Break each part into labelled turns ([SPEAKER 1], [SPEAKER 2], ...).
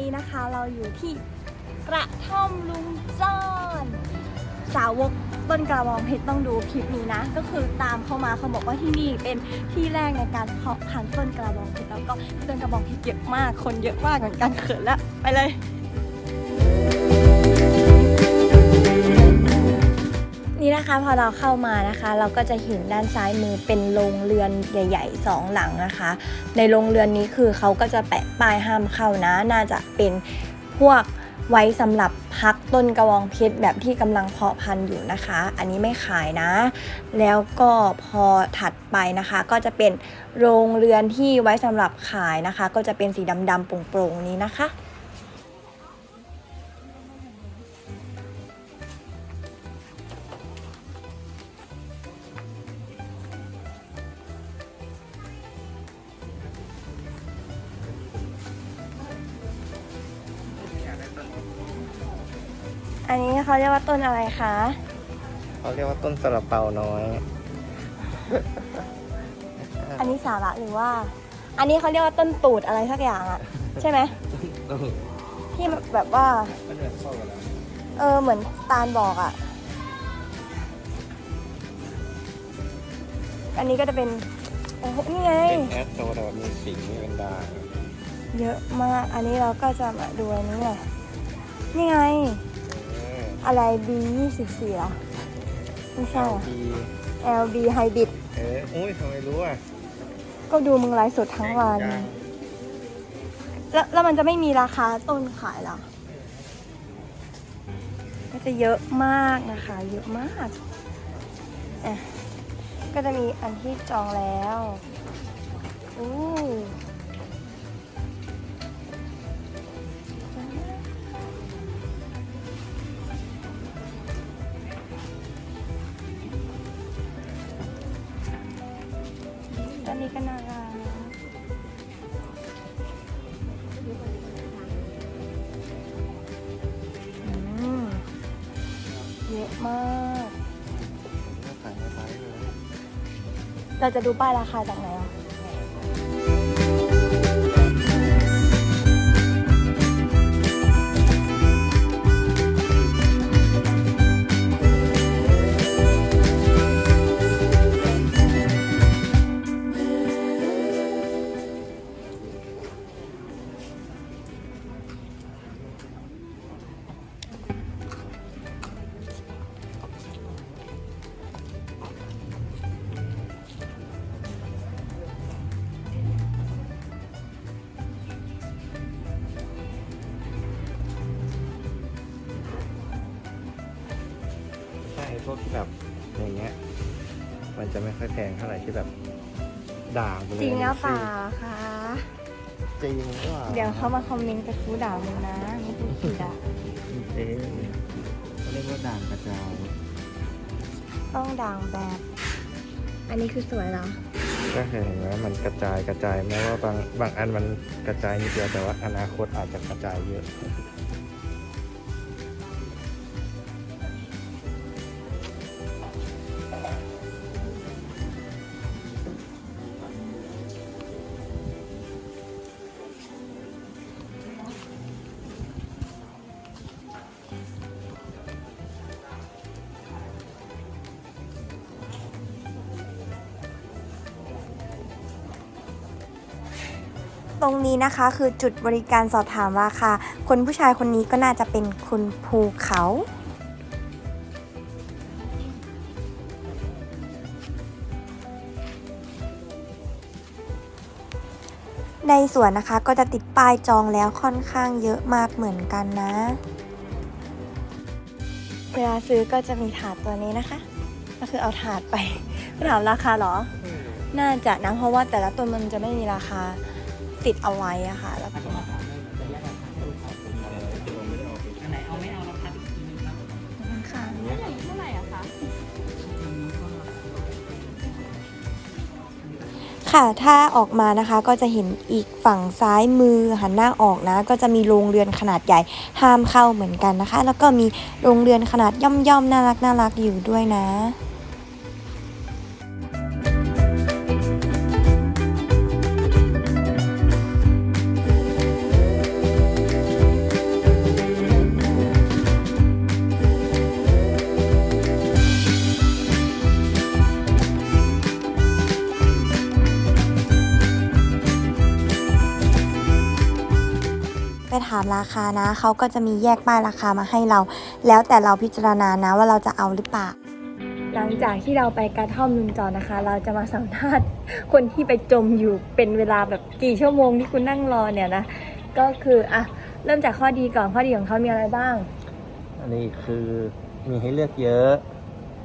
[SPEAKER 1] นี้นะคะเราอยู่ที่กระท่อมลุงจอนสาวกต้นกระบองเพชรต้องดูคลิปนี้นะ ก็คือตามเข้ามาเขาบอกว่าที่นี่เป็นที่แรกในการเพาะพันธุ์ต้นกระบองเพชรแล้วก็ต้นกระบองเพชรเยอะมากคนเยอะมากเหมือนกันเขินแล้วไปเลย พอเราเข้ามานะคะ เราก็จะเห็นด้านซ้ายมือเป็นโรงเรือนใหญ่ๆสองหลังนะคะ ในโรงเรือนนี้คือเขาก็จะแปะป้ายห้ามเข้านะ น่าจะเป็นพวกไว้สำหรับพักต้นกระวองเพชรแบบที่กำลังเพาะพันธุ์อยู่นะคะ อันนี้ไม่ขายนะ แล้วก็พอถัดไปนะคะ ก็จะเป็นโรงเรือนที่ไว้สำหรับขายนะคะ ก็จะเป็นสีดำๆโปร่งๆนี้นะคะ อันนี้เขาเรียกว่าต้นอะไรคะ
[SPEAKER 2] เขาเรียกว่าต้นสลับเปาน้อย
[SPEAKER 1] อันนี้สาระหรือว่า อันนี้เขาเรียกว่าต้นตูดอะไรสักอย่างอะใช่ไหมที่แบบว่า
[SPEAKER 2] มันเหมือนเข้ากันแล้ว
[SPEAKER 1] เออเหมือนตาลบอกอะอันนี้ก็จะเป็นโอ้โหนี่ไง
[SPEAKER 2] เป็นแอดโซแต่ว่ามีสีมีเป็นด่าง
[SPEAKER 1] เยอะมาก อันนี้เราก็จะมาดูอันนี้ไงนี่ไง
[SPEAKER 2] เออ
[SPEAKER 1] อะไร B 2 4เหรอไม่ใช่เหรอ
[SPEAKER 2] ดี
[SPEAKER 1] LB Hybrid
[SPEAKER 2] เอออุ้ยทำไมรู้อะ
[SPEAKER 1] ก็ดูมึงไลฟ์สดทั้งวัน
[SPEAKER 2] จัง
[SPEAKER 1] แล้วแล้วมันจะไม่มีราคาต้นขายเหรอ ก็จะเยอะมากนะคะ เยอะมากอะก็จะมีอันที่จองแล้วอู้ อันนี้ก็น่ารักอืมเยอะมาก
[SPEAKER 2] น่าขายไม่ขายเลย
[SPEAKER 1] เราจะดูป้ายราคาจากไหนอะ
[SPEAKER 2] แบบอย่างเงี้ย มันจะไม่ค่อยแพงเท่าไหร่ที่แบบด่างไปเลย
[SPEAKER 1] จริงหรือเปล่าคะ
[SPEAKER 2] จริงก็
[SPEAKER 1] เดี๋ยวเขามาคอมเมนต์กระทู้ด่ามึงนะไม่พูดผิดอะ
[SPEAKER 2] จริงเขาเรียกว่าด่างกระจาย
[SPEAKER 1] ต้องด่างแบบ อันนี้คือสวยเหรอ
[SPEAKER 2] ก็เห็นว่ามันกระจายกระจายแม้ว่าบางบางอันมันกระจายนิดเดียวแต่ว่าอนาคตอาจจะกระจายเยอะ
[SPEAKER 1] ตรงนี้นะคะคือจุดบริการสอบถามราคา คนผู้ชายคนนี้ก็น่าจะเป็นคุณภูเขาในสวนนะคะก็จะติดป้ายจองแล้วค่อนข้างเยอะมากเหมือนกันนะ เวลาซื้อก็จะมีถาดตัวนี้นะคะ ก็คือเอาถาดไปถามราคาเหรอ น่าจะนะเพราะว่าแต่ละต้นมันจะไม่มีราคา ติดเอาไว้อะค่ะแล้วก็
[SPEAKER 3] อันไหนเอาไม่เอาแล้วครับอีกทีนึงครับ
[SPEAKER 1] ค่ะ
[SPEAKER 4] เท่าไหร่อะคะ
[SPEAKER 1] ค่ะ ถ้าออกมานะคะก็จะเห็นอีกฝั่งซ้ายมือหันหน้าออกนะ ก็จะมีโรงเรือนขนาดใหญ่ห้ามเข้าเหมือนกันนะคะ แล้วก็มีโรงเรือนขนาดย่อมๆน่ารักน่ารักๆอยู่ด้วยนะามราคานะเขาก็จะมีแยกป้ายราคามาให้เรา แล้วแต่เราพิจารณานะว่าเราจะเอาหรือเปล่าหลังจากที่เราไปกระท่อมลุงจอนะคะ เราจะมาสัมภาษณ์คนที่ไปจมอยู่เป็นเวลาแบบกี่ชั่วโมงที่คุณนั่งรอเนี่ยนะก็คืออะเริ่มจากข้อดีก่อนข้อดีของเขามีอะไรบ้าง
[SPEAKER 2] อันนี้คือมีให้เลือกเยอะ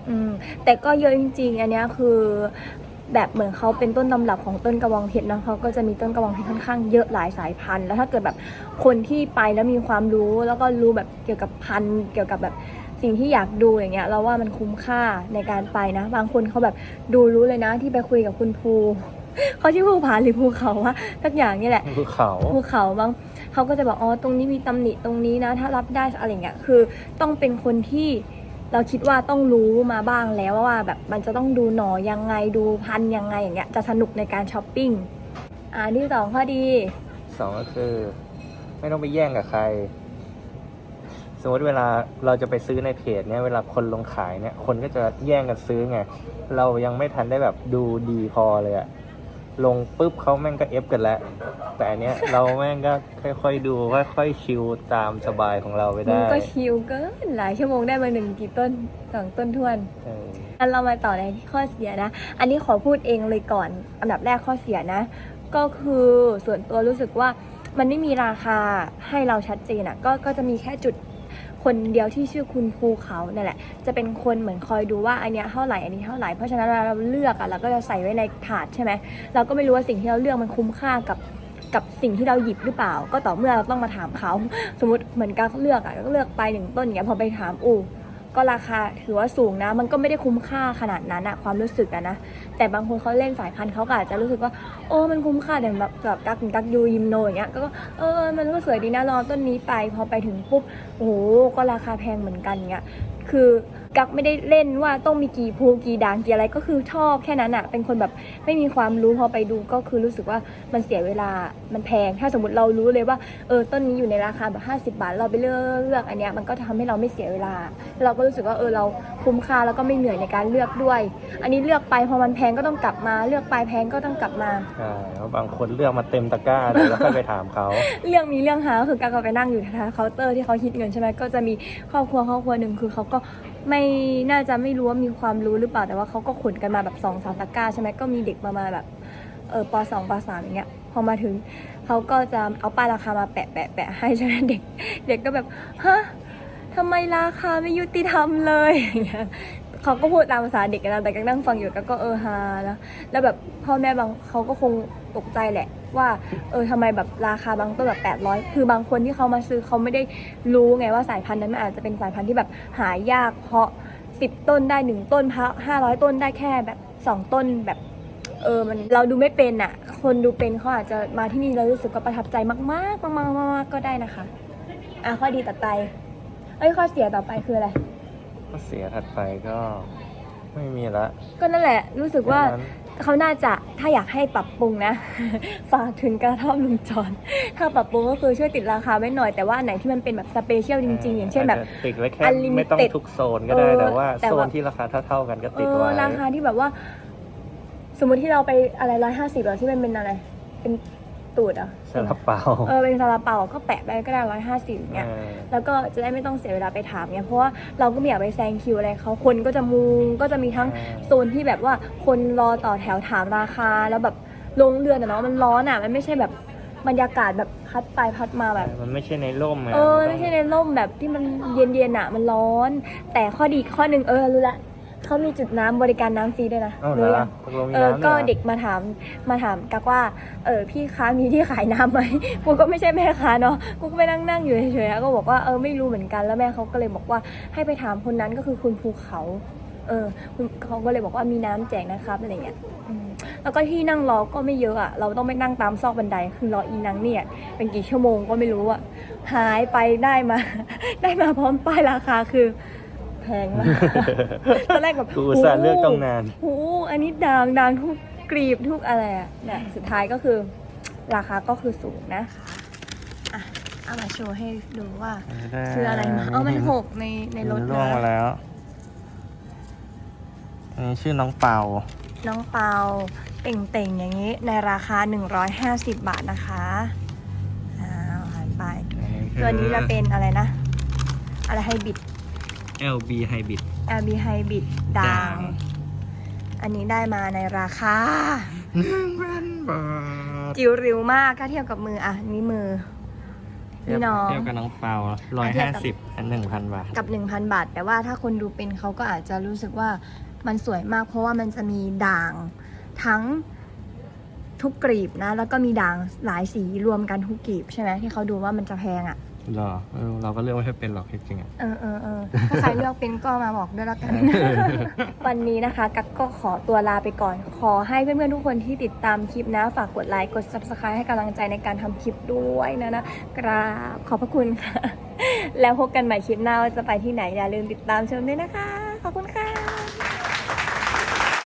[SPEAKER 1] อืมแต่ก็เยอะจริง ๆ อันเนี้ยคือ แบบเหมือนเขาเป็นต้นตำรับของต้นกระบองเพชรเนาะเขาก็จะมีต้นกระบองเพชรค่อนข้างเยอะหลายสายพันธุ์ แล้วถ้าเกิดแบบคนที่ไปแล้วมีความรู้แล้วก็รู้แบบเกี่ยวกับพันธุ์เกี่ยวกับแบบสิ่งที่อยากดูอย่างเงี้ยเราว่ามันคุ้มค่าในการไปนะ บางคนเขาแบบดูรู้เลยนะที่ไปคุยกับคุณภูเขาชื่อภูผาหรือภูเขาวะสักอย่างนี่แหละ
[SPEAKER 2] ภูเขา
[SPEAKER 1] ภูเขาบ้างเขาก็จะบอกอ๋อตรงนี้มีตำหนิตรงนี้นะ ถ้ารับได้อะไรเงี้ยคือต้องเป็นคนที่ เราคิดว่าต้องรู้มาบ้างแล้วว่าแบบมันจะต้องดูหนอยังไงดูพันยังไงอย่างเงี้ยจะสนุกในการช้อปปิ้งอ่าที่สองข้อดี
[SPEAKER 2] สองก็คือ ไม่ต้องไปแย่งกับใคร สมมติเวลาเราจะไปซื้อในเพจเนี่ยเวลาคนลงขายเนี่ยคนก็จะแย่งกันซื้อไง เรายังไม่ทันได้แบบดูดีพอเลยอะ ลงปุ๊บเขาแม่งก็เอฟกันแล้ว แต่อันเนี้ยเราแม่งก็ค่อยๆดูค่อยๆชิลตามสบายของเราไป
[SPEAKER 1] มึง
[SPEAKER 2] ได้
[SPEAKER 1] ก็ชิลเกินหลายชั่วโมงได้มาหนึ่งกี่ต้นสองต้นทวน
[SPEAKER 2] เออ
[SPEAKER 1] อันเรามาต่อในที่ข้อเสียนะ อันนี้ขอพูดเองเลยก่อน อันดับแรกข้อเสียนะ ก็คือส่วนตัวรู้สึกว่ามันไม่มีราคาให้เราชัดเจนอะก็ก็จะมีแค่จุด คนเดียวที่ชื่อคุณภูเขาเนี่ยแหละ จะเป็นคนเหมือนคอยดูว่าอันเนี้ยเท่าไหร่อันนี้เท่าไหร่เพราะฉะนั้นเราเลือกอะเราก็จะใส่ไว้ในถาดใช่ไหมเราก็ไม่รู้ว่าสิ่งที่เราเลือกมันคุ้มค่ากับกับสิ่งที่เราหยิบหรือเปล่า ก็ต่อเมื่อเราต้องมาถามเขา สมมติเหมือนการเลือกอะก็เลือกไปหนึ่งต้นอย่างเงี้ยพอไปถามอู้ ก็ราคาถือว่าสูงนะ มันก็ไม่ได้คุ้มค่าขนาดนั้นอะความรู้สึกอะนะ แต่บางคนเขาเล่นสายพันธุ์เขาก็อาจจะรู้สึกว่าโอ้มันคุ้มค่าแต่แบบแบบกักกักยูยิมโนอย่างเงี้ยก็เออมันก็สวยดีนะรอต้นนี้ไปพอไปถึงปุ๊บโอ้โหก็ราคาแพงเหมือนกันเงี้ยคือ กักไม่ได้เล่นว่าต้องมีกี่ภูกี่ด่างกี่อะไรก็คือชอบแค่นั้นอะเป็นคนแบบไม่มีความรู้พอไปดูก็คือรู้สึกว่ามันเสียเวลามันแพง ถ้าสมมติเรารู้เลยว่าเออต้นนี้อยู่ในราคาแบบ 50 บาท เราไปเลือกเลือกอันเนี้ยมันก็ทำให้เราไม่เสียเวลา เราก็รู้สึกว่าเออเราคุ้มค่าแล้วก็ไม่เหนื่อยในการเลือกด้วย อันนี้เลือกไปพอมันแพงก็ต้องกลับมา เลือกไปแพงก็ต้องกลับมา
[SPEAKER 2] ใช่เพราะบางคนเลือกมาเต็มตะกร้าเลยแล้วค่อยไปถามเขา
[SPEAKER 1] เรื่องนี้เรื่องหาก็คือการก็ไปนั่งอยู่แถวเคาน์เตอร์ที่เขาคิดเงินใช่ไหมก็จะมีครอบครัวครอบครัวหนึ่งคือเขาก็ ไม่น่าจะไม่รู้ว่ามีความรู้หรือเปล่าแต่ว่าเขาก็ขนกันมาแบบสองสามตะกร้าใช่ไหมก็มีเด็กประมาณแบบเออปสองปสามอย่างเงี้ยพอมาถึงเขาก็จะเอาป้ายราคามาแปะแปะแปะให้ใช่ไหมเด็ก เด็กก็แบบฮะทำไมราคาไม่ยุติธรรมเลยอย่างเงี้ยเขาก็พูดตามภาษาเด็กนะแต่ก็นั่งฟังอยู่ก็ก็เออฮานะแล้วแบบพ่อแม่บางเขาก็คงตกใจแหละ ว่าเออทำไมแบบราคาบางต้นแบบ800 คือบางคนที่เขามาซื้อเขาไม่ได้รู้ไงว่าสายพันธุ์นั้นมันอาจจะเป็นสายพันธุ์ที่แบบหายากเพราะ 10 ต้นได้ 1 ต้นพระ500 ต้นได้แค่แบบ 2 ต้นแบบเออมันเราดูไม่เป็นอะ่ะ คนดูเป็นเขาอาจจะมาที่นี่แล้วรู้สึกว่าประทับใจมากๆมากๆมากๆก็ได้นะคะ อะข้อดีต่อไปเอ้ยข้อเสียต่อไปคืออะไร
[SPEAKER 2] ก็เสียถัดไปก็ไม่มีละ
[SPEAKER 1] ก็นั่นแหละรู้สึกว่า
[SPEAKER 2] แค่นั้น
[SPEAKER 1] เขาน่าจะ ถ้าอยากให้ปรับปรุงนะ ฝากถึงกระท่อมลุงจรถ้าปรับปรุงก็คือช่วยติดราคาไว้หน่อยแต่ว่าอันไหนที่มันเป็นแบบสเปเชียลจริงๆ อย่างเช่นแบบ
[SPEAKER 2] จจะติดไว้แค่
[SPEAKER 1] Unlimited
[SPEAKER 2] ไม่ต้องทุกโซนก็ได้
[SPEAKER 1] เออ
[SPEAKER 2] แต่ว่า
[SPEAKER 1] แต่
[SPEAKER 2] โซ
[SPEAKER 1] ว่า
[SPEAKER 2] นที่ราคาเท่าๆกันก็
[SPEAKER 1] เอ
[SPEAKER 2] ติด
[SPEAKER 1] อ
[SPEAKER 2] ไว้
[SPEAKER 1] ราคาที่แบบว่า สมมุติที่เราไปอะไรร้อยห้าสิบเราที่มันเป็นอะไร เป็นตูดเหรอะ
[SPEAKER 2] ซาลาเปา
[SPEAKER 1] เออเป็นซาลาเปาก็แปะไปก็ได้ร้อยห้าสิบเงี้ย
[SPEAKER 2] เออ
[SPEAKER 1] แล้วก็จะได้ไม่ต้องเสียเวลาไปถามเนี่ยเพราะว่าเราก็ไม่อยากไปแซงคิวอะไรเขาคนก็จะมุงก็จะมีทั้งโซนที่แบบว่าคนรอต่อแถวถามราคา แล้วแบบลงเรือนอะเนาะมันร้อนอะมันไม่ใช่แบบบรรยากาศแบบพัดไปพัดมาแบบ
[SPEAKER 2] มันไม่ใช่ในร่มไง
[SPEAKER 1] เออ
[SPEAKER 2] มันต้
[SPEAKER 1] ไม่
[SPEAKER 2] อง
[SPEAKER 1] ใช่ในร่มแบบที่มันเย็นๆอะมันร้อน แต่ข้อดีข้อหนึ่งเออรู้ละ เขามีจุดน้ำบริการน้ำฟรีด้วยนะ
[SPEAKER 2] เอ้าเหร
[SPEAKER 1] รู้
[SPEAKER 2] อ
[SPEAKER 1] ยัง
[SPEAKER 2] ตกลงมี
[SPEAKER 1] เออ
[SPEAKER 2] น้ำ
[SPEAKER 1] ก็
[SPEAKER 2] หรอ
[SPEAKER 1] เด็กมาถามมาถามกักว่าเออพี่คะมีที่ขายน้ำไหม กูก็ไม่ใช่แม่ค้าเนาะกูก็ไปนั่งนั่งอยู่เฉยๆแล้วก็บอกว่าเออไม่รู้เหมือนกันแล้วแม่เขาก็เลยบอกว่าให้ไปถามคนนั้นก็คือคุณภูเขา เออคุณเขาก็เลยบอกว่ามีน้ำแจกนะครับอะไรเงี้ยอืมแล้วก็ที่นั่งรอก็ไม่เยอะอะเราต้องไปนั่งตามซอกบันไดคือรออีนังเนี่ย เป็นกี่ชั่วโมงก็ไม่รู้อะหายไปได้มา ได้มาพร้อมป้ายราคาคือ แพงมากตอนแรกแบบ
[SPEAKER 2] กูอุตส่าห์เลือกต้องนาน
[SPEAKER 1] โอ้โหอันนี้ดังดังทุกกรีบทุกอะไรอะเนี่ยสุดท้ายก็คือราคาก็คือสูงนะอะเอามาโชว์ให้ดูว่าคืออะไรมาเอามันหกในในรถ
[SPEAKER 2] ล่วง
[SPEAKER 1] นะ
[SPEAKER 2] มาแล้วอันนี้ชื่อน้องเปา
[SPEAKER 1] น้องเปาเต่งๆอย่างนี้ในราคา 150 บาทนะคะอ้าวหันไป
[SPEAKER 2] นี่
[SPEAKER 1] ตัวนี้จะเป็นอะไรนะ อะไรไฮบิด
[SPEAKER 2] LB Hybrid
[SPEAKER 1] LB ไฮบิดด่า
[SPEAKER 2] ด่างง
[SPEAKER 1] อันนี้ได้มาในราคา
[SPEAKER 2] หนึ่งพันบาท
[SPEAKER 1] จิ๋วริวมากถ้าเทียบกับมืออะนี่มือนี่น้อง
[SPEAKER 2] เทียบกับน้องเปาร้อย
[SPEAKER 1] เทีย
[SPEAKER 2] ห้า
[SPEAKER 1] บกับ
[SPEAKER 2] สิบอันหนึ่งพันบาท
[SPEAKER 1] กับ1,000บาท แต่ว่าถ้าคนดูเป็นเขาก็อาจจะรู้สึกว่ามันสวยมากเพราะว่ามันจะมีด่างทั้งทุกกรีบนะ แล้วก็มีด่างหลายสีรวมกันทุกกรีบใช่ไหมที่เขาดูว่ามันจะแพงอะ่ะ
[SPEAKER 2] หรอเออเราก็เลือกไม่ค่อยเป็นหรอกจริงๆอะ
[SPEAKER 1] เออเออเออถ้าใครเลือกเป็นก็มาบอกด้วยละกัน วันนี้นะคะกักก็ขอตัวลาไปก่อน ขอให้เพื่อนๆทุกคนที่ติดตามคลิปนะ ฝากกดไลค์กด subscribe ให้กำลังใจในการทำคลิปด้วยนะนะกราบขอบพระคุณค่ะ แล้วพบกันใหม่คลิปหน้าว่าจะไปที่ไหนอย่าลืมติดตามชมด้วยนะคะ ขอบคุณค่ะ